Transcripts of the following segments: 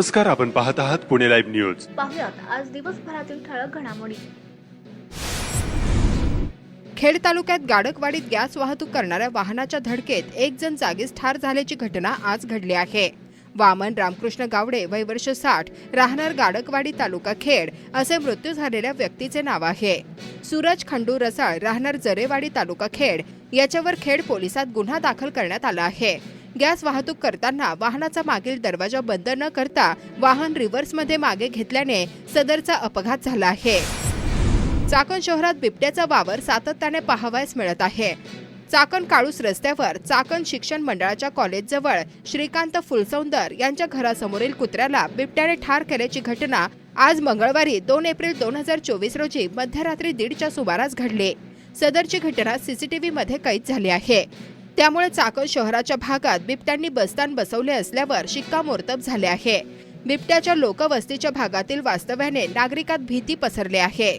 नमस्कार आपण पाहत आहात पुणे लाईव्ह न्यूज. पाहुयात आज दिवसभरातील ठळक घडामोडी. खेड तालुक्यात गाडकवाडीत गॅस वाहतूक करणाऱ्या वाहनाच्या धडकेत एक जण जागीच ठार झाल्याची घटना आज घडली आहे. वामन रामकृष्ण गावडे वय वर्ष साठ राहणार गाडकवाडी तालुका खेड असे मृत्यू झालेल्या व्यक्तीचे नाव आहे. सूरज खंडू रसाळ राहणार जरेवाडी तालुका खेड याच्यावर खेड पोलिसात गुन्हा दाखल करण्यात आला आहे. गॅस वाहतूक करताना वाहनाचा मागील दरवाजा बंद न करता वाहन रिव्हर्समध्ये मागे घेतल्याने सदरचा अपघात झाला आहे. चाकण शहरात बिबट्याचा वावर सातत्याने पाहावयास मिळत आहे. चाकण काळूस रस्त्यावर चाकण शिक्षण मंडळाच्या कॉलेजजवळ श्रीकांत फुलसौंदर यांच्या घरासमोरील कुत्र्याला बिबट्याने ठार केल्याची घटना आज मंगळवारी दोन एप्रिल दोन हजार चोवीस रोजी मध्यरात्री दीडच्या सुमारास घडली. सदरची घटना सीसीटीव्ही मध्ये कैद झाली आहे. त्यामुळे चाकण शहराच्या भागात बिबट्यांनी बस्तान बसवले असल्यावर शिक्कामोर्तब झाले आहे. बिबट्याच्या लोकवस्तीच्या भागातील वास्तव्याने नागरिकात भीती पसरली आहे.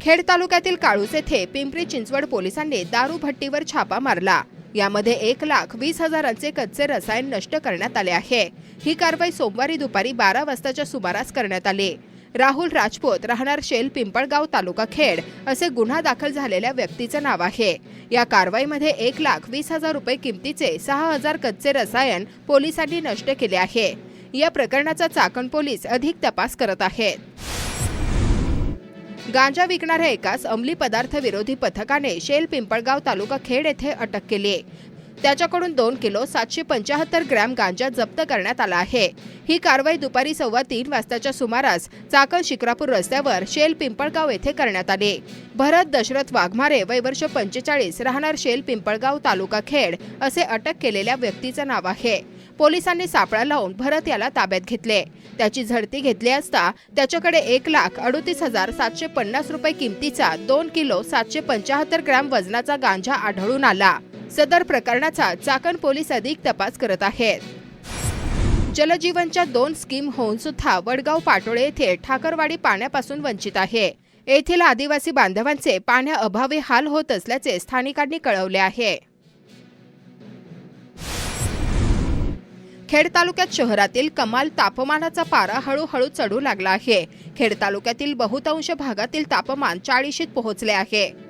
खेड तालुक्यातील काळूस येथे पिंपरी चिंचवड पोलिसांनी दारू भट्टीवर छापा मारला. यामध्ये एक लाख वीस हजारांचे कच्चे रसायन नष्ट करण्यात आले आहे. ही कारवाई सोमवारी दुपारी बारा वाजताच्या सुमारास करण्यात आली. राहुल राजपूत राहणार शेल पिंपळगाव तालुका खेड असे गुन्हा दाखल झालेल्या व्यक्तीचं नाव आहे. या कारवाईमध्ये एक लाख वीस हजार रुपये किमतीचे सहा हजार कच्चे रसायन पोलिसांनी नष्ट केले आहे. या प्रकरणाचा चाकण पोलीस अधिक तपास करत आहेत. गांजा विकणाऱ्या एकास अंमली पदार्थ विरोधी पथकाने शेल पिंपळगाव तालुका खेड येथे अटक केली. त्याच्याकडून दोन किलो सातशे पंचाहत्तर ग्रॅम गांजा जप्त करण्यात आला आहे. ही कारवाई दुपारी सव्वा तीन वाजताच्या सुमारास चाकण शिक्रापूर रस्त्यावर शेल पिंपळगाव येथे करण्यात आली. भरत दशरथ वाघमारे वय वर्ष पंचेचाळीस राहणार शेल पिंपळगाव तालुका खेड असे अटक केलेल्या व्यक्तीचं नाव आहे. पोलिसांनी सापळा लावून भरत याला ताब्यात घेतले. त्याची झडती घेतली असता त्याच्याकडे एक लाख अडोतीस हजार सातशे पन्नास रुपये किमतीचा दोन किलो सातशे पंचाहत्तर ग्रॅम वजनाचा गांजा आढळून आला. सदर प्रकरणाचा चाकण पोलीस अधिक तपास करत आहेत. जलजीवनच्या दोन स्कीम होऊन सुद्धा वडगाव पाटोळे येथे ठाकरवाडी पाण्यापासून वंचित आहे. येथील आदिवासी बांधवांचे पाण्याअभावी हाल होत असल्याचे स्थानिकांनी कळवले आहे. खेड तालुक्यात शहरातील कमाल तापमानाचा पारा हळूहळू चढू लागला आहे. खेड तालुक्यातील बहुतांश भागातील तापमान चाळीशीत पोहोचले आहे.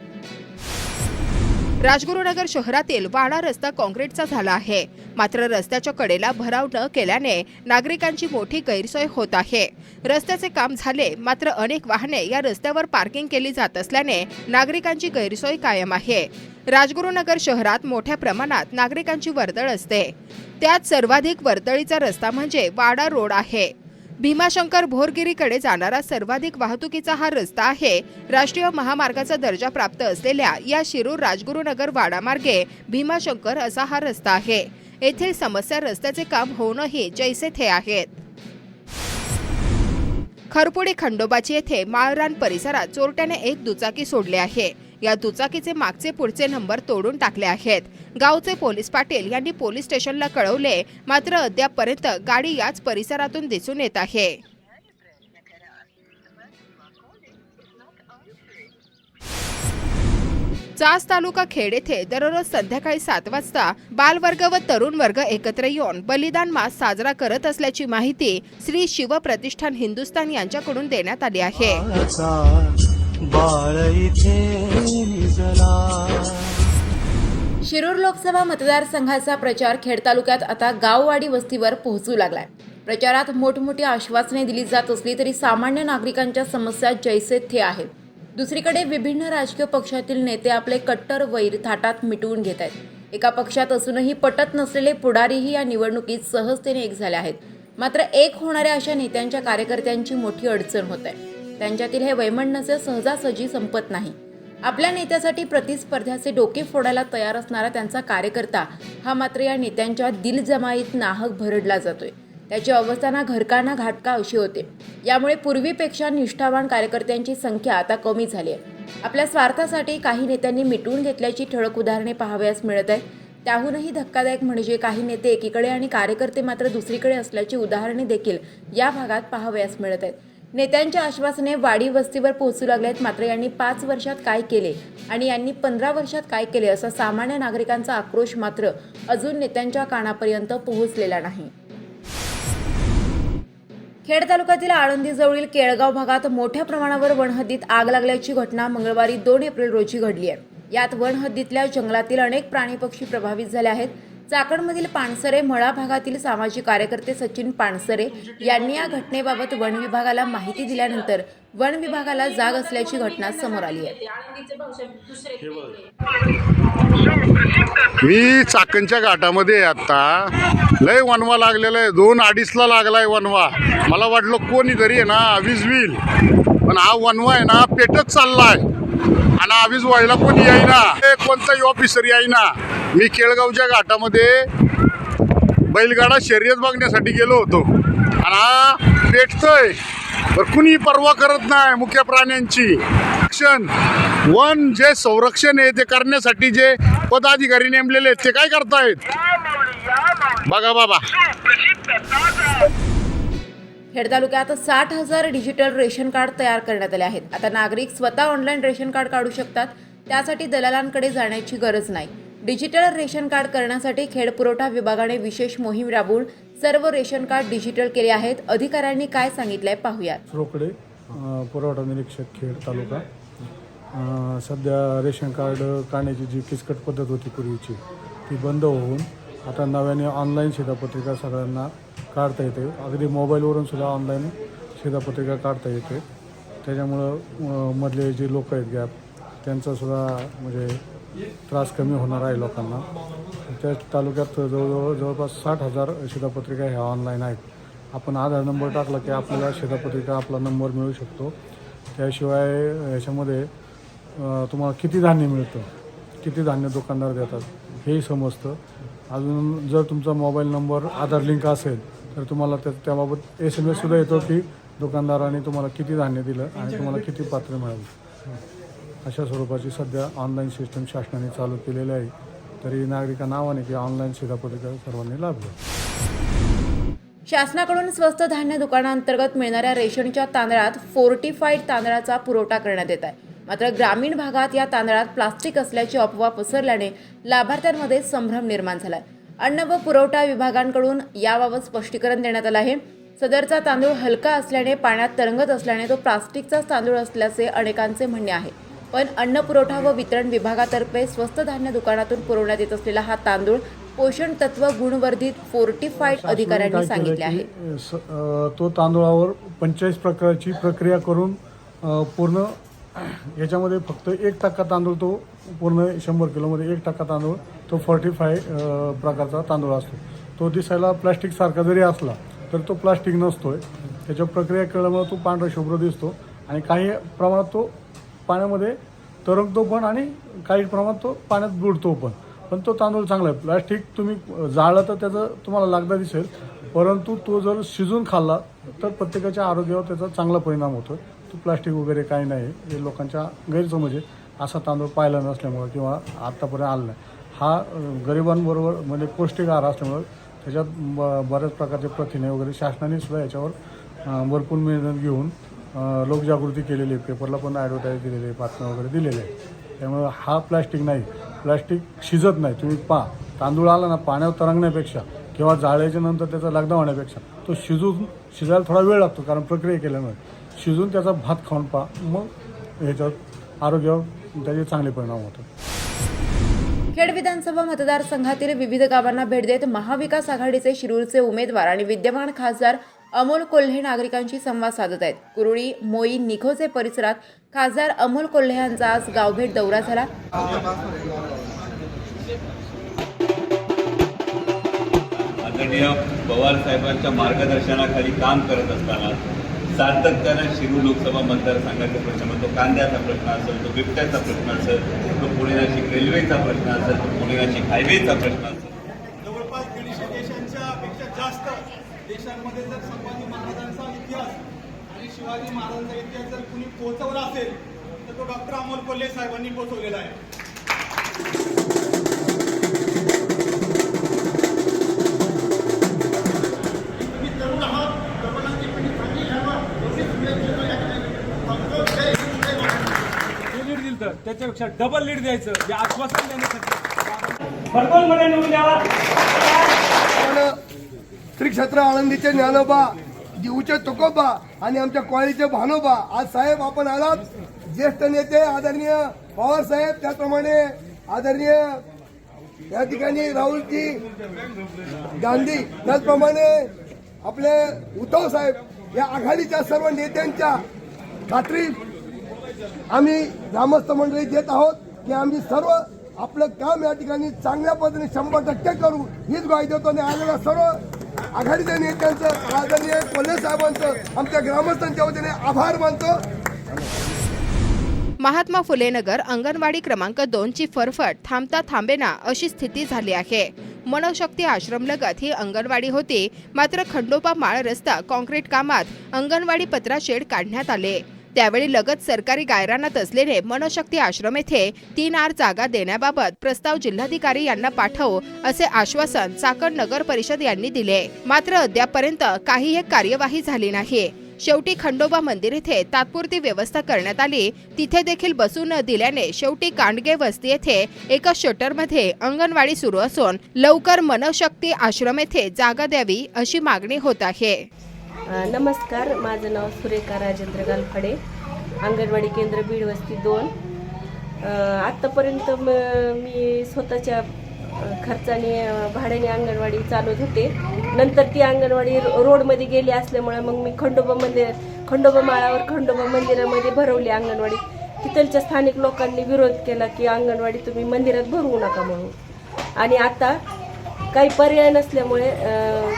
राजगुरुनगर शहरातील वाडा रस्ता काँक्रीटचा झाला आहे. मात्र रस्त्याच्या कडेला भराव न केल्याने नागरिकांची मोठी गैरसोय होत आहे. रस्त्याचे काम झाले मात्र अनेक वाहने या रस्त्यावर पार्किंग केली जात असल्याने नागरिकांची गैरसोय कायम आहे. राजगुरुनगर शहरात मोठ्या प्रमाणात नागरिकांची वर्दळ असते. त्यात सर्वाधिक वर्दळीचा रस्ता म्हणजे वाडा रोड आहे. भीमाशंकर भोरगिरीकडे जाणारा सर्वाधिक वाहतुकीचा हा रस्ता आहे. राष्ट्रीय महामार्गाचा दर्जा प्राप्त असलेल्या या शिरूर राजगुरुनगर वाडामार्गे भीमाशंकर असा हा रस्ता आहे. येथील समस्या रस्त्याचे काम होऊनही जैसे थे आहेत. खरपुडी खंडोबाची येथे माळरान परिसरात चोरट्याने एक दुचाकी सोडली आहे. या दुचाकीचे मागचे पुढचे नंबर तोडून टाकले आहेत. गावचे पोलीस पाटील यांनी पोलीस स्टेशनला कळवले मात्र अद्यापपर्यंत गाडी याच परिसरातून दिसून येत आहे. चास तालुका खेड येथे दररोज संध्याकाळी सात वाजता बालवर्ग व तरुण वर्ग एकत्र येऊन बलिदान मास साजरा करत असल्याची माहिती श्री शिव प्रतिष्ठान हिंदुस्थान यांच्याकडून देण्यात आली आहे. बाळ इथे निजला. शिरूर लोकसभा मतदारसंघाचा प्रचार खेड तालुक्यात आता गाववाडी वस्तीवर पोहोचू लागलाय. प्रचारात मोठमोठी आश्वासने दिली जात असली तरी सामान्य नागरिकांच्या समस्या जैसे थे आहेत दुसरीकडे विभिन्न राजकीय पक्षातील नेते आपले कट्टर वैर थाटात मिटवून घेत आहेत. एका पक्षात असूनही पटत नसलेले पुढारीही या निवडणुकीत सहजतेने एक झाले आहेत. मात्र एक होणाऱ्या अशा नेत्यांच्या कार्यकर्त्यांची मोठी अडचण होत आहे. त्यांच्यातील हे वैमनस्य सहजासहजी संपत नाही. आपल्या नेत्यासाठी प्रतिस्पर्ध्याचे डोके फोडायला तयार असणारा त्यांचा कार्यकर्ता हा मात्र या नेत्यांच्या दिलजमाईत नाहक भरडला जातोय. त्याची अवस्था घरकाना घाटका अशी होते. यामुळे पूर्वीपेक्षा निष्ठावान कार्यकर्त्यांची संख्या आता कमी झाली आहे. आपल्या स्वार्थासाठी काही नेत्यांनी मिटवून घेतल्याची ठळक उदाहरणे पाहावयास मिळत आहेत. त्याहूनही धक्कादायक म्हणजे काही नेते एकीकडे आणि कार्यकर्ते मात्र दुसरीकडे असल्याची उदाहरणे देखील या भागात पाहावयास मिळत आहेत. नेत्यांच्या आश्वासने वाडी वस्तीवर पोहोचू लागले आहेत मात्र यांनी पाच वर्षात काय केले आणि यांनी पंधरा वर्षात काय केले असा सामान्य नागरिकांचा आक्रोश मात्र अजून नेत्यांच्या कानापर्यंत पोहोचलेला नाही. खेड तालुक्यातील आळंदीजवळील केळगाव भागात मोठ्या प्रमाणावर वनहद्दीत आग लागल्याची घटना मंगळवारी दोन एप्रिल रोजी घडली आहे. यात वनहद्दीतल्या जंगलातील अनेक प्राणी पक्षी प्रभावित झाले आहेत. चाकणमधील पानसरे मळा भागातील सामाजिक कार्यकर्ते सचिन पानसरे यांनी या घटनेबाबत वन विभागाला माहिती दिल्यानंतर वन विभागाला जाग असल्याची घटना समोर आली आहे. मी चाकणच्या घाटामध्ये आता. लय वनवा लागलेला आहे. दोन अडीचला लागलाय वनवा मला वाटलं कोणीतरी आहे ना वीज होईल पण हा वनवा आहे ना पेटत चाललाय. आणि आवीज व्हायला कोणी येईना. हे कोणताही ऑफिसर येईना. मी केळगावच्या घाटामध्ये बैलगाडा शर्यत बघण्यासाठी गेलो होतो. आणि हा पेटतोय. तर कुणी पर्वा करत नाही मुख्य प्राण्यांची. रक्षण वन जे संरक्षण आहे ते करण्यासाठी जे पदाधिकारी नेमलेले आहेत ते काय करतायत? बघा बाबा खेड तालुक्यात साठ हजार डिजिटल रेशन कार्ड तयार करण्यात आले आहेत. आता नागरिक स्वतः ऑनलाईन रेशन कार्ड काढू शकतात. त्यासाठी दलालांकडे जाण्याची गरज नाही. डिजिटल रेशन कार्ड करण्यासाठी खेड पुरवठा विभागाने विशेष मोहीम राबवून सर्व रेशन कार्ड डिजिटल केले आहेत. अधिकाऱ्यांनी काय सांगितलंय पाहूयात. रोकडे पुरवठा निरीक्षक खेड तालुका. सध्या रेशन कार्ड काढण्याची जी किचकट पद्धत होती पूर्वीची ती बंद होऊन आता नव्याने ऑनलाईन शिधापत्रिका सगळ्यांना काढता येते. अगदी मोबाईलवरून सुद्धा ऑनलाईन शिधापत्रिका काढता येते. त्याच्यामुळं मधले जे लोक आहेत गॅप त्यांचासुद्धा म्हणजे त्रास कमी होणार आहे लोकांना. त्या तालुक्यात जवळजवळ जवळपास साठ हजार शिधापत्रिका ह्या ऑनलाईन आहेत. आपण आधार नंबर टाकला की आपल्याला शिधापत्रिका आपला नंबर मिळू शकतो. त्याशिवाय ह्याच्यामध्ये तुम्हाला किती धान्य मिळतं किती धान्य दुकानदार देतात हेही समजतं. अजून जर तुमचा मोबाईल नंबर आधार लिंक असेल तर तुम्हाला त्या त्याबाबत एस एम एससुद्धा येतो की दुकानदाराने तुम्हाला किती धान्य दिलं आणि तुम्हाला किती पात्र मिळालं. अशा स्वरूपाची सध्या ऑनलाईन सिस्टम शासनाने चालू केलेली आहे. तरी नागरिकांना आव्हान आहे की ऑनलाईन शिधापत्रिका सर्वांनी लाभ घ्या शासनाकडून स्वस्त धान्य दुकानांतर्गत मिळणाऱ्या रेशनच्या तांदळात फोर्टिफाईड तांदळाचा पुरवठा करण्यात येत आहे. मात्र ग्रामीण भागात या तांदळात प्लास्टिक असल्याची अफवा पसरल्याने लाभार्थ्यांमध्ये संभ्रम निर्माण झाला आहे अन्न व पुरवठा विभागांकडून याबाबत स्पष्टीकरण देण्यात आलं आहे. सदरचा तांदूळ हलका असल्याने पाण्यात तरंगत असल्याने तो प्लास्टिकचाच तांदूळ असल्याचे अनेकांचे म्हणणे आहे. पण अन्न पुरवठा व वितरण विभागातर्फे स्वस्त धान्य दुकानातून पुरवण्यात येत असलेला हा तांदूळ पोषण तत्व गुणवर्धित फोर्टिफाईड अधिकाऱ्यांनी सांगितले आहे. तो तांदूळावर पंचेचाळीस प्रकारची प्रक्रिया करून पूर्ण याच्यामध्ये फक्त एक टक्का तांदूळ तो पूर्ण शंभर किलोमध्ये एक टक्का तांदूळ तो फॉर्टिफाय प्रकारचा तांदूळ असतो. तो दिसायला प्लॅस्टिकसारखा जरी असला तर तो प्लास्टिक नसतोय. त्याच्या प्रक्रिया केल्यामुळे तो पांढरा शुभ्र दिसतो आणि काही प्रमाणात तो पाण्यामध्ये तरंगतो पण आणि काही प्रमाणात तो पाण्यात बुडतो पण. पण तो तांदूळ चांगला आहे. प्लास्टिक तुम्ही जाळलं तर त्याचं तुम्हाला लागदा दिसेल. परंतु तो जर शिजून खाल्ला तर प्रत्येकाच्या आरोग्यावर त्याचा चांगला परिणाम होतो तो प्लास्टिक वगैरे काही नाही हे लोकांच्या गैरसमज आहे असा तांदूळ पाहिला नसल्यामुळं किंवा आत्तापर्यंत आला नाही. हा गरिबांबरोबर म्हणजे पौष्टिक आहार असल्यामुळं त्याच्यात ब बऱ्याच प्रकारचे प्रथिने वगैरे शासनाने सुद्धा याच्यावर भरपूर मेहनत घेऊन लोकजागृती केलेली आहे. पेपरला पण ॲडव्हर्टाईज दिलेली आहे बातम्या वगैरे दिलेल्या आहे त्यामुळं हा प्लॅस्टिक नाही. प्लॅस्टिक शिजत नाही. तुम्ही पा तांदूळ आला ना पाण्यावर तरंगण्यापेक्षा किंवा जाळ्याच्या नंतर त्याचा लगदा होण्यापेक्षा तो शिजून शिजायला थोडा वेळ लागतो कारण प्रक्रिया केल्यामुळे. शिजून त्याचा भात खाऊन पा मग ह्याच्यावर आरोग्यावर त्याचे चांगले परिणाम होतात. खेड विधानसभा मतदारसंघातील विविध गावांना भेट देत महाविकास आघाडीचे शिरूरचे उमेदवार आणि विद्यमान खासदार अमोल कोल्हे नागरिकांशी संवाद साधत आहेत. कुरुळी मोई निखोजे परिसरात खासदार अमोल कोल्हे यांचा आज गावभेट दौरा झाला. आदरणीय पवार साहेबांच्या मार्गदर्शनाखाली काम करत असताना सातत्यानं शिरूर लोकसभा मतदारसंघाचा प्रश्न मग तो कांद्याचा प्रश्न असेल तो बिबट्याचा प्रश्न असेल तो पुणे नाशिक रेल्वेचा प्रश्न असेल तो पुणे नाशिक हायवेचा प्रश्न असेल. जवळपास दीडशे देशांच्या पेक्षा जास्त देशांमध्ये जर संभाजी महाराजांचा इतिहास आणि शिवाजी महाराजांचा इतिहास जर कुणी पोहोचवला असेल तर तो डॉक्टर अमोल कोल्हे साहेबांनी पोहोचवलेला आहे. असतं त्याच्यापेक्षा डबल लीड द्यायचं हे आश्वासन देण्यासाठी. निवडून द्यावा श्री क्षेत्र आळंदीचे ज्ञानोबा जीवचे तुकोबा आणि आमच्या कॉळीचे भानोबा आज साहेब आपण आलात. ज्येष्ठ नेते आदरणीय पवार साहेब त्याचप्रमाणे आदरणीय या ठिकाणी राहुलजी गांधी त्याचप्रमाणे आपले उद्धव साहेब या आघाडीच्या सर्व नेत्यांच्या खात्री आम्ही ग्रामस्थ मंडळी देत आहोत की आम्ही सर्व आपलं काम या ठिकाणी चांगल्या पद्धतीने शंभर टक्के करू. हीच ग्वाही देतो आणि आलेल्या सर्व आघाडीच्या नेत्यांचं आदरणीय कोल्हे साहेबांचं आमच्या ग्रामस्थांच्या वतीने आभार मानतो. महात्मा फुले नगर अंगणवाडी क्रमांक दोन ची फरफट थांबता थांबेना अशी स्थिती झाली आहे. मनोशक्ती आश्रमलगत ही अंगणवाडी होती. मात्र खंडोबा माळ रस्ता कॉन्क्रीट कामात अंगणवाडी पत्रा शेड काढण्यात आले. त्यावेळी लगत सरकारी गायरानात असलेले मनोशक्ती आश्रम येथे तीन आर जागा देण्याबाबत प्रस्ताव जिल्हाधिकारी यांना पाठव असे आश्वासन चाकण नगर परिषद यांनी दिले. मात्र अद्यापपर्यंत काही एक कार्यवाही झाली नाही. शेवटी खंडोबा मंदिर येथे तात्पुरती व्यवस्था करण्यात आली. तिथे देखील बसू न दिल्याने शेवटी कांडगे वस्ती येथे एका शटरमध्ये अंगणवाडी सुरू असून लवकर मनशक्ती आश्रम येथे जागा द्यावी अशी मागणी होत आहे. नमस्कार माझं नाव सुरेखा राजेंद्र गालफाडे अंगणवाडी केंद्र बीड वस्ती दोन. आत्तापर्यंत म मी स्वतःच्या खर्चाने भाड्याने अंगणवाडी चालवत होते. नंतर ती अंगणवाडी रो- रोडमध्ये गेली असल्यामुळे मग मी खंडोबा मंदिर खंडोबा माळावर खंडोबा मंदिरामध्ये भरवली अंगणवाडी. तिथलच्या स्थानिक लोकांनी विरोध केला की अंगणवाडी तुम्ही मंदिरात भरवू नका म्हणून. आणि आता काही पर्याय नसल्यामुळे अ,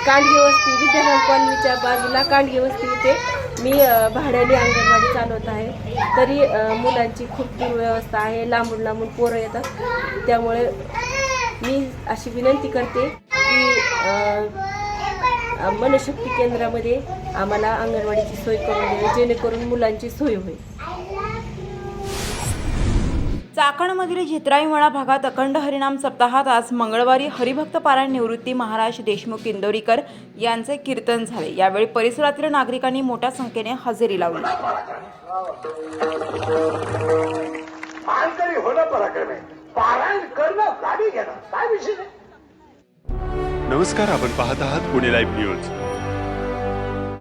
कांडगे वस्ती विद्याराम कॉलनीच्या बाजूला कांडगे वस्ती इथे मी भाड्याने अंगणवाडी चालवत आहे. तरी मुलांची खूप दुर्व्यवस्था आहे. लांबून लांबून पोरं येतात. त्यामुळे मी अशी विनंती करते की मनशक्ती केंद्रामध्ये आम्हाला अंगणवाडीची सोय करून द्यावी जेणेकरून मुलांची सोय होईल. चाकणमधील झित्राईमळा भागात अखंड हरिनाम सप्ताहात आज मंगळवारी हरिभक्त पारायण निवृत्ती महाराज देशमुख इंदोरीकर यांचे कीर्तन झाले. यावेळी परिसरातील नागरिकांनी मोठ्या संख्येने हजेरी लावली. नमस्कार आपण पाहत आहात पुणे लाईव्ह न्यूज